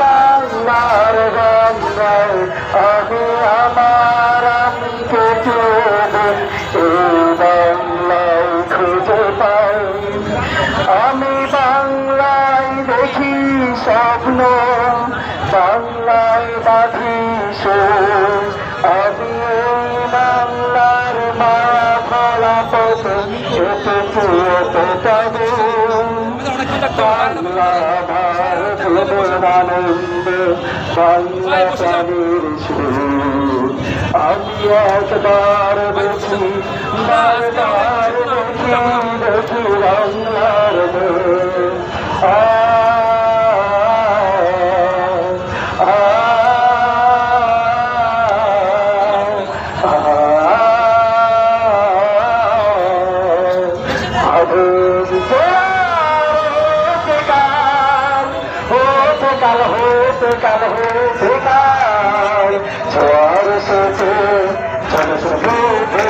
বাংলার গান গাই আমি আমার আমি কেটে স্বপ্ন বাংলায় বাঁধি আমি বাংলার মা ফলা পথে এসেছি বাংলা ভারত আনন্দ বাংলা প্রাণীর আমি একবার কাল হতে কাল হতে কাল ঝড় সে ঝড় সে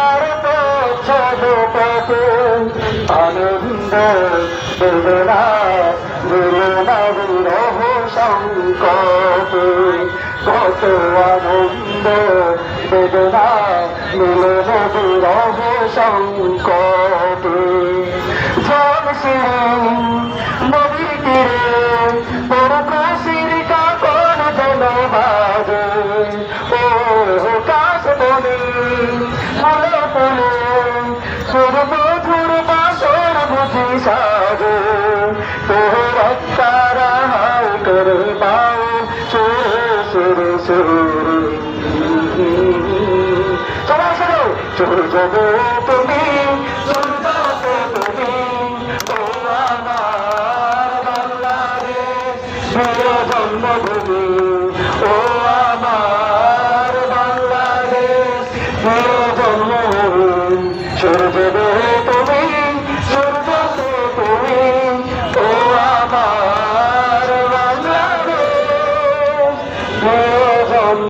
বেদনা বেদনা বিরহ সংকটে কত আনন্দ, বেদনা, মিলন বিরহ সংকটে জল সিঁড়ি নদীর তীরে ও কাশ বলি ফুলে ফুলে সবাই শোনো সূর্য গো তুমি জন্মভূমি।